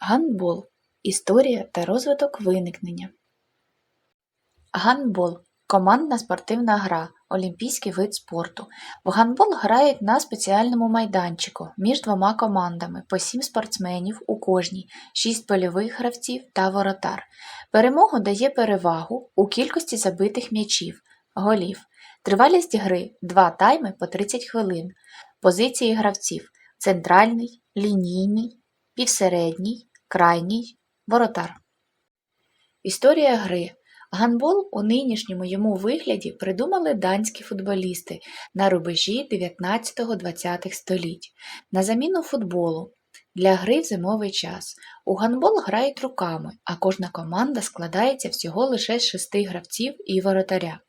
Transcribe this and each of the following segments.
Гандбол. Історія та розвиток виникнення. Гандбол командна спортивна гра, олімпійський вид спорту. В гандбол грають на спеціальному майданчику між двома командами по сім спортсменів у кожній, шість польових гравців та воротар. Перемогу дає перевагу у кількості забитих м'ячів, голів. Тривалість гри – два тайми по 30 хвилин. Позиції гравців – центральний, лінійний, півсередній, крайній, воротар. Історія гри. Гандбол у нинішньому йому вигляді придумали данські футболісти на рубежі 19-20 століть на заміну футболу для гри в зимовий час. У гандбол грають руками, а кожна команда складається всього лише з шести гравців і воротаря.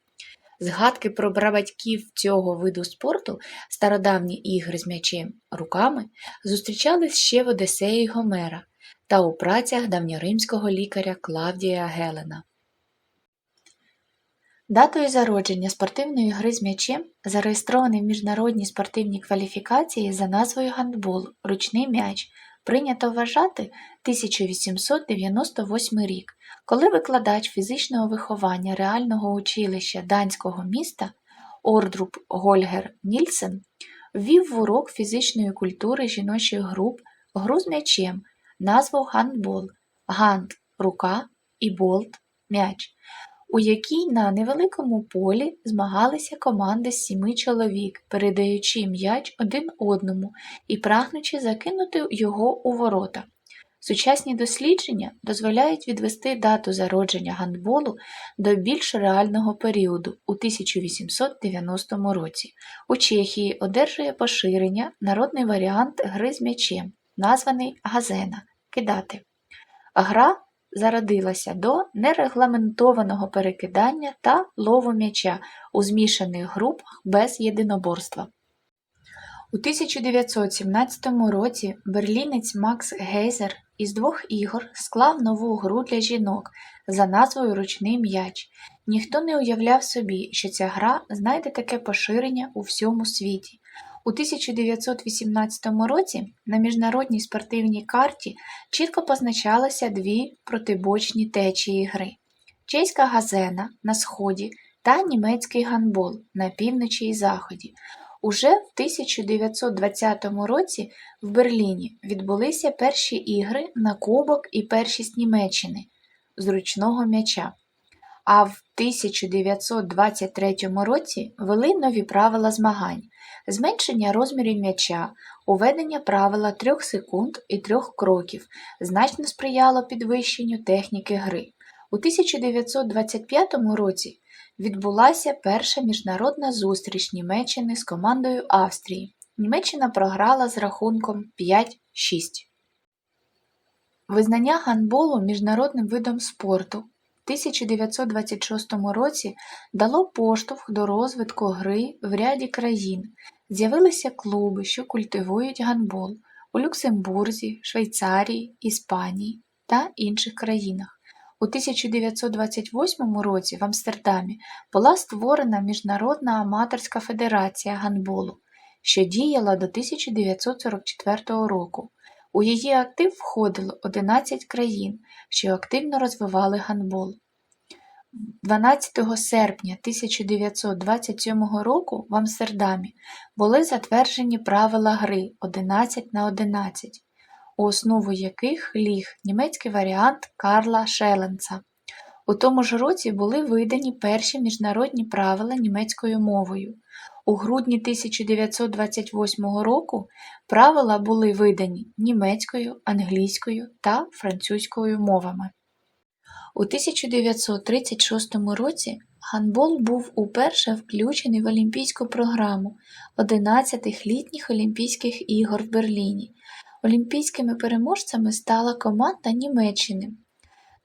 Згадки про прабатьків цього виду спорту, стародавні ігри з м'ячем руками, зустрічались ще в Одесеї Гомера та у працях давньоримського лікаря Клавдія Гелена. Датою зародження спортивної гри з м'ячем зареєстрований в міжнародній спортивній кваліфікації за назвою гандбол ручний м'яч. Прийнято вважати 1898 рік, коли викладач фізичного виховання реального училища данського міста Ордруп Гольгер Нільсен ввів в урок фізичної культури жіночих груп гру з м'ячем, назву гандбол, ганд рука і болт м'яч, у якій на невеликому полі змагалися команди сіми чоловік, передаючи м'яч один одному і прагнучи закинути його у ворота. Сучасні дослідження дозволяють відвести дату зародження гандболу до більш реального періоду у 1890 році. У Чехії одержує поширення народний варіант гри з м'ячем, названий газена кидати. Гра зародилася до нерегламентованого перекидання та лову м'яча у змішаних групах без єдиноборства. У 1917 році берлінець Макс Гейзер із двох ігор склав нову гру для жінок за назвою Ручний м'яч. Ніхто не уявляв собі, що ця гра знайде таке поширення у всьому світі. У 1918 році на міжнародній спортивній карті чітко позначалися дві протибочні течії гри: чеська газена на сході та німецький гандбол на півночі і заході. Уже в 1920 році в Берліні відбулися перші ігри на Кубок і першість Німеччини з ручного м'яча. А в 1923 році ввели нові правила змагань, зменшення розмірів м'яча, уведення правила трьох секунд і трьох кроків значно сприяло підвищенню техніки гри. У 1925 році відбулася перша міжнародна зустріч Німеччини з командою Австрії. Німеччина програла з рахунком 5-6. Визнання гандболу міжнародним видом спорту 1926 році дало поштовх до розвитку гри в ряді країн. З'явилися клуби, що культивують гандбол у Люксембурзі, Швейцарії, Іспанії та інших країнах. У 1928 році в Амстердамі була створена Міжнародна аматорська федерація гандболу, що діяла до 1944 року. У її актив входило 11 країн, що активно розвивали гандбол. 12 серпня 1927 року в Амстердамі були затверджені правила гри 11 на 11, у основу яких ліг німецький варіант Карла Шеленца. У тому ж році були видані перші міжнародні правила німецькою мовою. У грудні 1928 року правила були видані німецькою, англійською та французькою мовами. У 1936 році гандбол був уперше включений в олімпійську програму 11-х літніх Олімпійських ігор в Берліні. Олімпійськими переможцями стала команда Німеччини.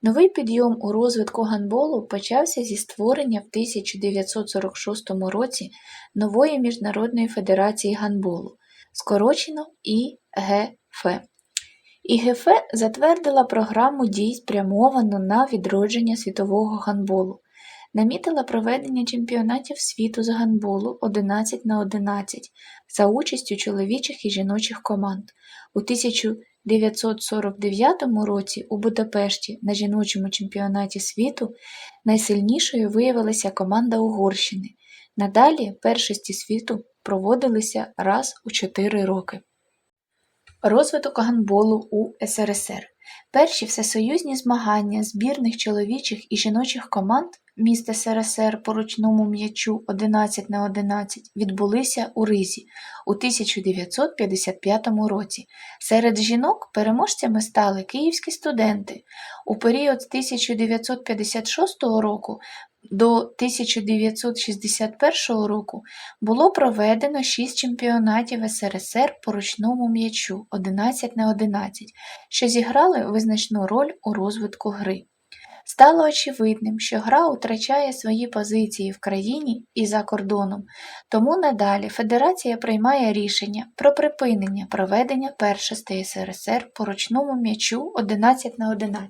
Новий підйом у розвитку гандболу почався зі створення в 1946 році нової Міжнародної федерації гандболу, скорочено ІГФ. ІГФ затвердила програму дій, спрямовану на відродження світового гандболу, намітила проведення чемпіонатів світу з гандболу 11 на 11 за участю чоловічих і жіночих команд. У 1949 році у Будапешті на жіночому чемпіонаті світу найсильнішою виявилася команда Угорщини. Надалі першості світу проводилися раз у 4 роки. Розвиток гандболу у СРСР. Перші всесоюзні змагання збірних чоловічих і жіночих команд міст СРСР по ручному м'ячу 11 на 11 відбулися у Ризі у 1955 році. Серед жінок переможцями стали київські студенти. У період з 1956 року до 1961 року було проведено 6 чемпіонатів СРСР по ручному м'ячу 11 на 11, що зіграли визначну роль у розвитку гри. Стало очевидним, що гра втрачає свої позиції в країні і за кордоном, тому надалі Федерація приймає рішення про припинення проведення першостей СРСР по ручному м'ячу 11 на 11.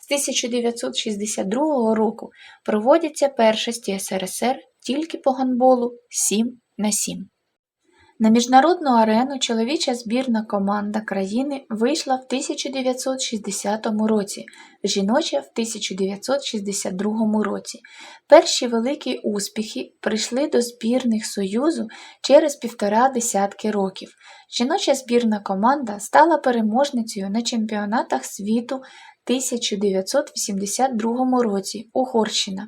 З 1962 року проводяться першості СРСР тільки по гандболу 7 на 7. На міжнародну арену чоловіча збірна команда країни вийшла в 1960 році, жіноча в 1962 році. Перші великі успіхи прийшли до збірних Союзу через півтора десятки років. Жіноча збірна команда стала переможницею на чемпіонатах світу 1982 році Угорщина,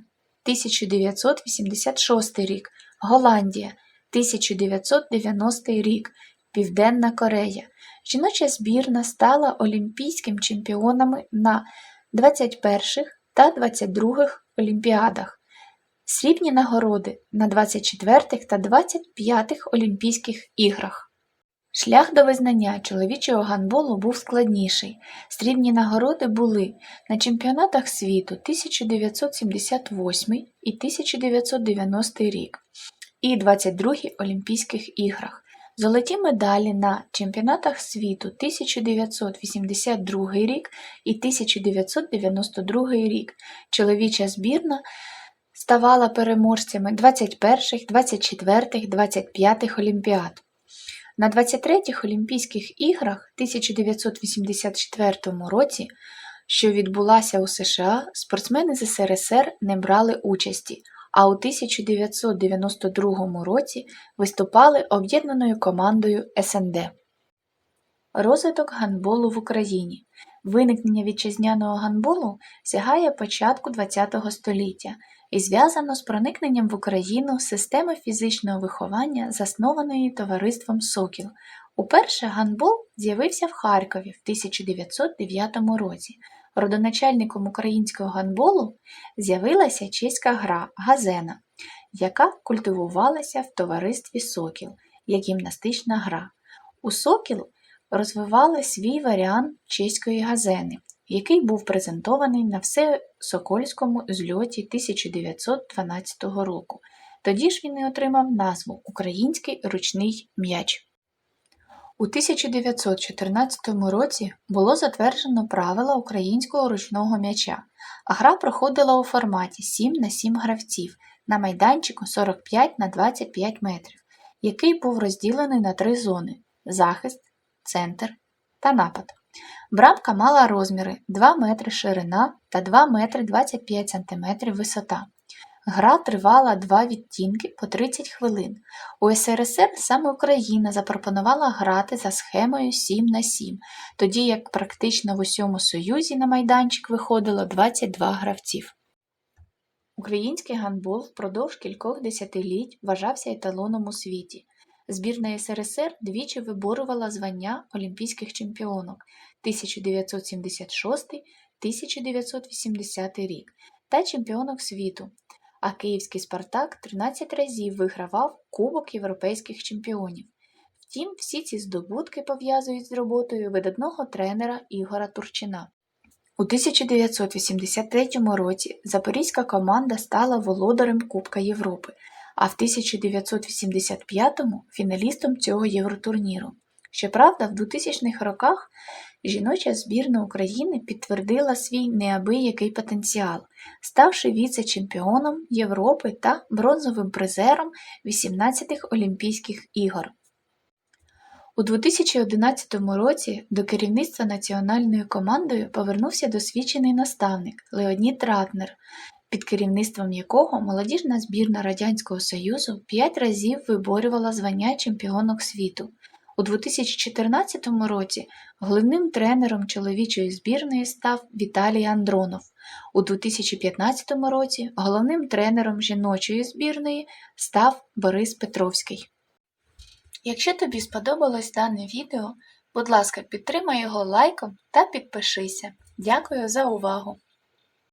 1986 рік Голландія. 1990 рік Південна Корея. Жіноча збірна стала олімпійським чемпіонами на 21-х та 22-х Олімпіадах. Срібні нагороди на 24-х та 25-х Олімпійських іграх. Шлях до визнання чоловічого гандболу був складніший. Срібні нагороди були на чемпіонатах світу 1978 і 1990 рік і 22-й Олімпійських іграх. Золоті медалі на чемпіонатах світу 1982 рік і 1992 рік. Чоловіча збірна ставала переможцями 21-х, 24-х, 25-х Олімпіад. На 23-х Олімпійських іграх 1984 році, що відбулася у США, спортсмени з СРСР не брали участі, а у 1992 році виступали об'єднаною командою СНД. Розвиток гандболу в Україні. Виникнення вітчизняного гандболу сягає початку ХХ століття і зв'язано з проникненням в Україну системи фізичного виховання, заснованої товариством Сокіл. Уперше гандбол з'явився в Харкові в 1909 році. Родоначальником українського гандболу з'явилася чеська гра газена, яка культивувалася в товаристві Сокіл як гімнастична гра. У Сокіл розвивали свій варіант чеської газени, який був презентований на Всесокольському зльоті 1912 року. Тоді ж він і отримав назву Український ручний м'яч. У 1914 році було затверджено правила українського ручного м'яча, а гра проходила у форматі 7 на 7 гравців на майданчику 45 на 25 метрів, який був розділений на три зони захист, центр та напад. Брамка мала розміри 2 метри ширина та 2 метри 25 см висота. Гра тривала два відтінки по 30 хвилин. У СРСР саме Україна запропонувала грати за схемою 7 на 7, тоді як практично в усьому Союзі на майданчик виходило 22 гравців. Український гандбол впродовж кількох десятиліть вважався еталоном у світі. Збірна СРСР двічі виборювала звання олімпійських чемпіонок 1986-1980 рік та чемпіонок світу а київський Спартак 13 разів вигравав Кубок європейських чемпіонів. Втім, всі ці здобутки пов'язують з роботою видатного тренера Ігора Турчина. У 1983 році запорізька команда стала володарем Кубка Європи, а в 1985-му фіналістом цього євротурніру. Щоправда, в 2000-х роках жіноча збірна України підтвердила свій неабиякий потенціал, ставши віце-чемпіоном Європи та бронзовим призером 18-х Олімпійських ігор. У 2011 році до керівництва національною командою повернувся досвідчений наставник Леонід Ратнер, під керівництвом якого молодіжна збірна Радянського Союзу п'ять разів виборювала звання чемпіонок світу. У 2014 році головним тренером чоловічої збірної став Віталій Андронов. У 2015 році головним тренером жіночої збірної став Борис Петровський. Якщо тобі сподобалось дане відео, будь ласка, підтримай його лайком та підпишися. Дякую за увагу!